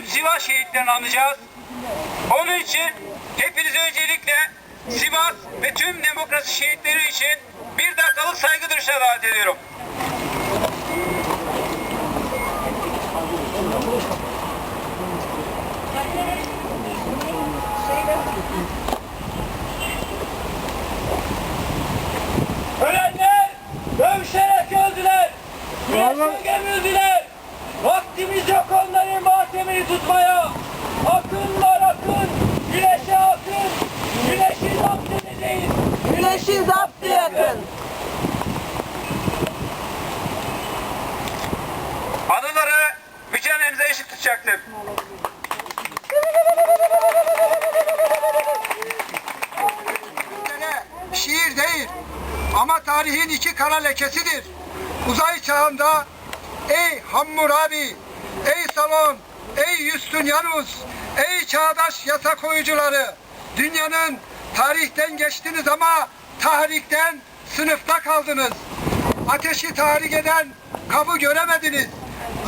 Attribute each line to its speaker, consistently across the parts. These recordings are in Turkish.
Speaker 1: tüm Sivas şehitlerini anacağız. Onun için hepinize öncelikle Sivas ve tüm demokrasi şehitleri için bir dakikalık saygı duruşuna davet ediyorum.
Speaker 2: Tutmaya. Akınlar akın, güneşe akın. Güneşi zapt edeceğiz.
Speaker 3: Güneşi zaptı yakın.
Speaker 1: Anıları mücadelemize ışık tutacaktır.
Speaker 4: Şiir değil ama tarihin iki kara lekesidir. Uzay çağında ey Hammurabi, ey Salon, ey Justinianus, ey çağdaş yasa koyucuları dünyanın tarihten geçtiniz ama tarihten sınıfta kaldınız. Ateşi tahrik eden kabı göremediniz.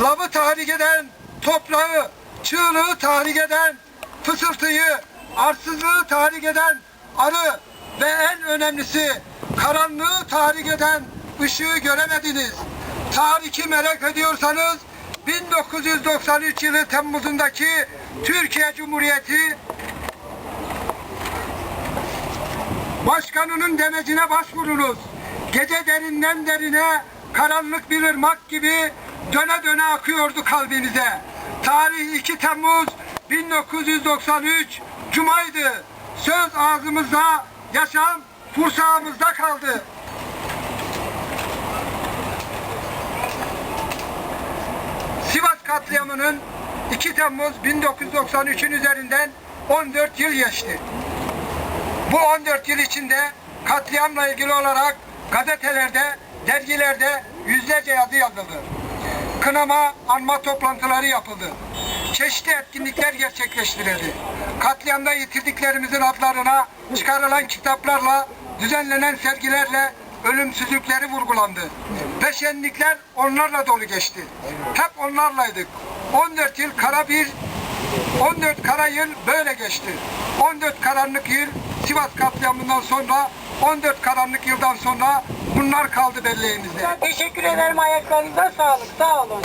Speaker 4: Lavı tahrik eden toprağı, çığlığı tahrik eden fısıltıyı, arsızlığı tahrik eden arı ve en önemlisi karanlığı tahrik eden ışığı göremediniz. Tarihi merak ediyorsanız 1993 yılı Temmuz'undaki Türkiye Cumhuriyeti Başkanının demecine başvurunuz. Gece derinden derine karanlık bir ırmak gibi döne döne akıyordu kalbimize. Tarih 2 Temmuz 1993 Cuma'ydı. Söz ağzımızda, yaşam kursağımızda kaldı. Sivas katliamının 2 Temmuz 1993'ün üzerinden 14 yıl geçti. Bu 14 yıl içinde katliamla ilgili olarak gazetelerde, dergilerde yüzlerce yazı yazıldı. Kınama, anma toplantıları yapıldı. Çeşitli etkinlikler gerçekleştirildi. Katliamda yitirdiklerimizin adlarına çıkarılan kitaplarla, düzenlenen sergilerle ölümsüzlükleri vurgulandı. Ve şenlikler onlarla dolu geçti. Hep onlarlaydık. 14 yıl kara bir 14 kara yıl böyle geçti. 14 karanlık yıl Sivas katliamından sonra 14 karanlık yıldan sonra bunlar kaldı belleğimizde.
Speaker 3: Teşekkür ederim ayaklarınıza sağlık. Sağ olun.